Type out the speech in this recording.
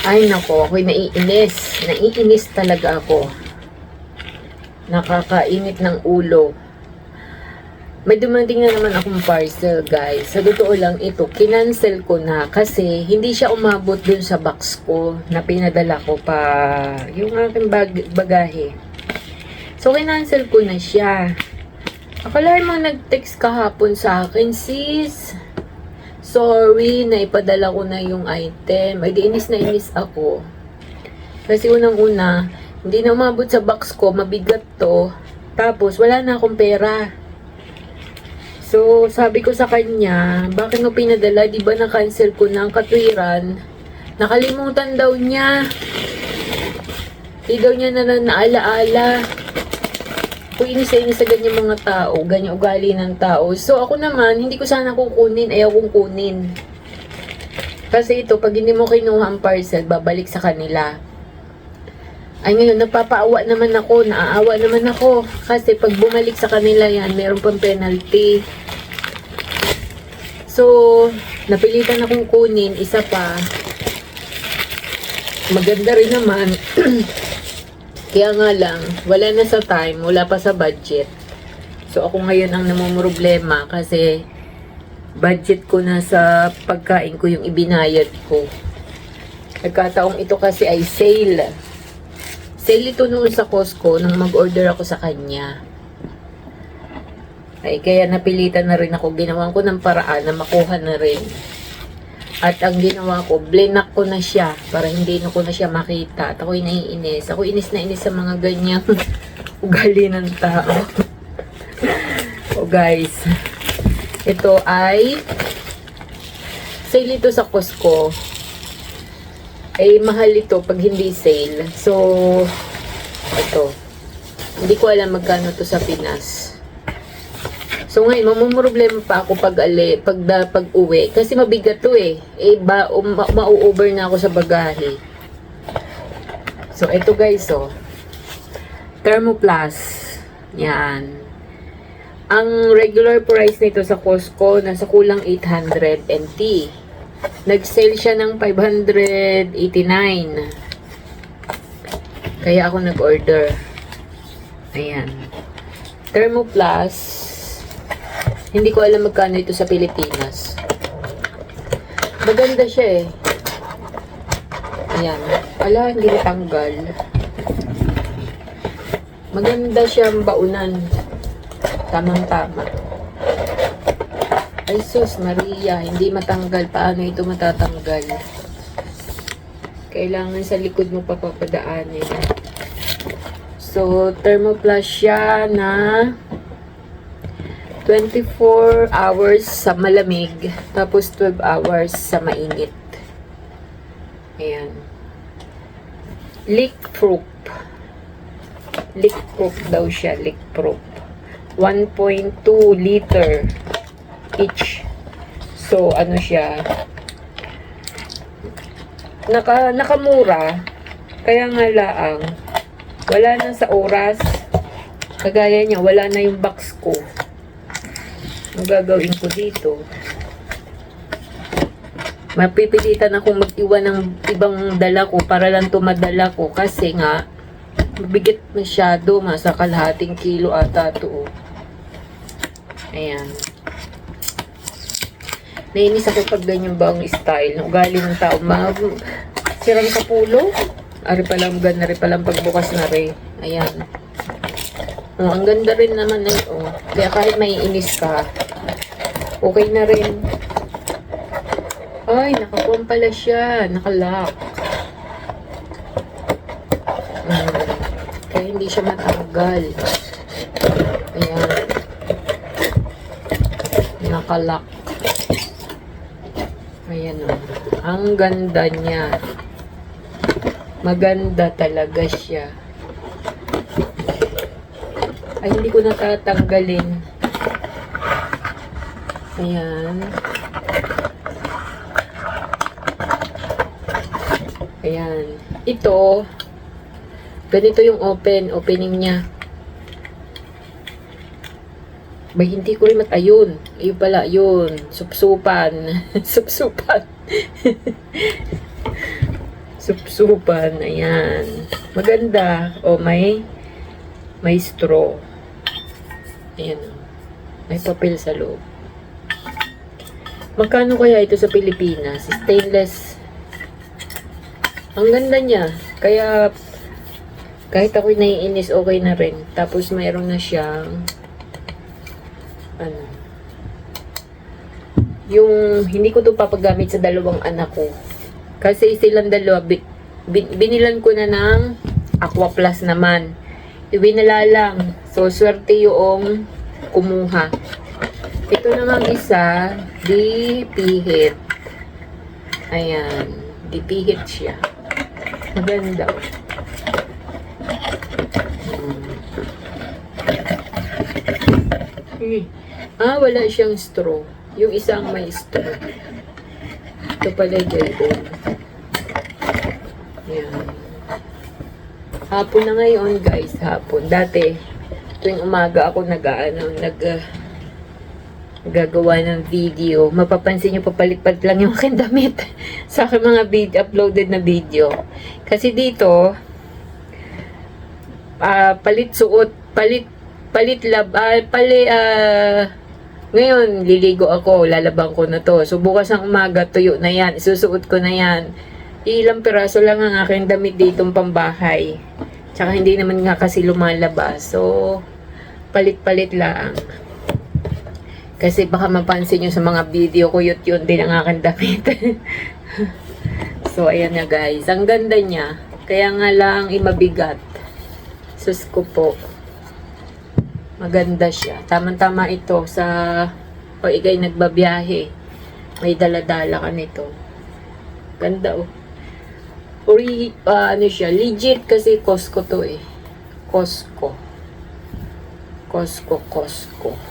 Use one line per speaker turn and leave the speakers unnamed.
Ay nako, ako'y naiinis. Naiinis talaga ako. Nakakainit ng ulo. May dumating na naman akong parcel, guys. Sa totoo lang ito, kinancel ko na kasi hindi siya umabot dun sa box ko na pinadala ko pa yung aking bag bagahe. So, kinancel ko na siya. Akala mo nag-text kahapon sa akin, sis. Sorry, naipadala ko na yung item. Ay, di inis na inis ako. Kasi unang-una, hindi na umabot sa box ko, mabigat to. Tapos, wala na akong pera. So, sabi ko sa kanya, bakit mo pinadala? Di ba na-cancel ko na ang katwiran? Nakalimutan daw niya. Di daw niya na na naalaala. Kung inis inis sa ganyan mga tao, ganyan ugali ng tao. So, ako naman, hindi ko sana kukunin, ayaw kong kunin. Kasi ito, pag hindi mo kinuha ang parcel, babalik sa kanila. Ay ngayon, nagpapaawa naman ako, naaawa naman ako. Kasi pag bumalik sa kanila yan, meron pang penalty. So, napilitan akong kunin, isa pa. Maganda rin naman. Kaya nga lang, wala na sa time, wala pa sa budget. So, ako ngayon ang namumroblema kasi budget ko na sa pagkain ko yung ibinayad ko. Nagkataong ito kasi ay sale. Sale ito noon sa Costco nung mag-order ako sa kanya. Ay, kaya napilitan na rin ako. Ginawan ko ng paraan na makuha na rin. At ang ginawa ko, blinak ko na siya para hindi na ko na siya makita. At ako'y naiinis. Ako inis na inis sa mga ganyang ugali ng tao. o guys, ito ay sale ito sa Costco. Ay mahal ito pag hindi sale. So, ito. Hindi ko alam magkano to sa Pinas. So ngayon, mamumroblema pa ako pag ali, pag, da, pag uwi. Kasi mabigat to eh. Eh, ba, um, ma- mau-over na ako sa bagahe. So, ito guys, oh. Thermoplast. Yan. Ang regular price nito sa Costco, nasa kulang 800 NT. Nag-sale siya ng 589. Kaya ako nag-order. Ayan. Thermoplast. Hindi ko alam magkano ito sa Pilipinas. Maganda siya eh. Ayan. Ala, hindi natanggal. Maganda siyang baunan. Tamang-tama. Ay sus, Maria, hindi matanggal. Paano ito matatanggal? Kailangan sa likod mo papapadaanin. So, thermoplast siya na 24 hours sa malamig, tapos 12 hours sa mainit. Ayan. Leak proof. Leak proof daw siya, leak proof. 1.2 liter each. So, ano siya? Naka, nakamura. Kaya nga laang. Wala na sa oras. Kagaya niya, wala na yung box ko. Ang gagawin ko dito, mapipilitan akong mag-iwan ng ibang dala ko para lang tumadala ko kasi nga mabigat masyado, masa kalahating kilo ata to. oh. Ayan. Nainis ako pag ganyan ba ang style ng ugali ng tao. Mga sirang kapulo. Ari pa lang ganda rin palang pagbukas na rin. Ayan. Oh, ang ganda rin naman na oh. Kaya kahit may inis ka, okay na rin. Ay, nakakuha pala siya. Nakalock. Mm. Kaya hindi siya matanggal. Ayan. Nakalock. Ayan o. Ang ganda niya. Maganda talaga siya. Ay, hindi ko natatanggalin. Ayan. Ayan. Ito, ganito yung open, opening niya. Ba, hindi ko rin mat... Ayun. Ayun pala, yun. Supsupan. Supsupan. Supsupan, ayan. Maganda. O, may, may straw. Ayan. o. May papel sa loob. Magkano kaya ito sa Pilipinas? Stainless. Ang ganda niya. Kaya, kahit ako'y naiinis, okay na rin. Tapos, mayroon na siyang, ano, yung, hindi ko to papagamit sa dalawang anak ko. Kasi silang dalawa, bi- bin- binilan ko na ng Aqua Plus naman. Ibinala lang. So, swerte yung kumuha. Ito namang isa, di pihit. Ayan. Di pihit siya. Maganda. Hmm. Ah, wala siyang straw. Yung isang may straw. Ito pala gayon. Yan. Hapon na ngayon, guys. Hapon. Dati, tuwing umaga ako nag, ano, nag, ah, gagawa ng video. Mapapansin nyo, papalit-palit lang yung aking damit sa aking mga video, uploaded na video. Kasi dito, ah, palit suot, palit, palit lab, ah, pali, ah, ngayon, liligo ako, lalabang ko na to. So, bukas ng umaga, tuyo na yan. Isusuot ko na yan. Ilang piraso lang ang aking damit ditong pambahay. Tsaka hindi naman nga kasi lumalabas. So, palit-palit lang. Kasi baka mapansin nyo sa mga video ko, yun yun din ang aking damit. so, ayan na guys. Ang ganda niya. Kaya nga lang, imabigat. Sus ko po. Maganda siya. Tama-tama ito sa o ikay nagbabiyahe. May daladala ka nito. Ganda oh. Ori, ah, ano siya, legit kasi Costco to eh. Costco. Costco, Costco.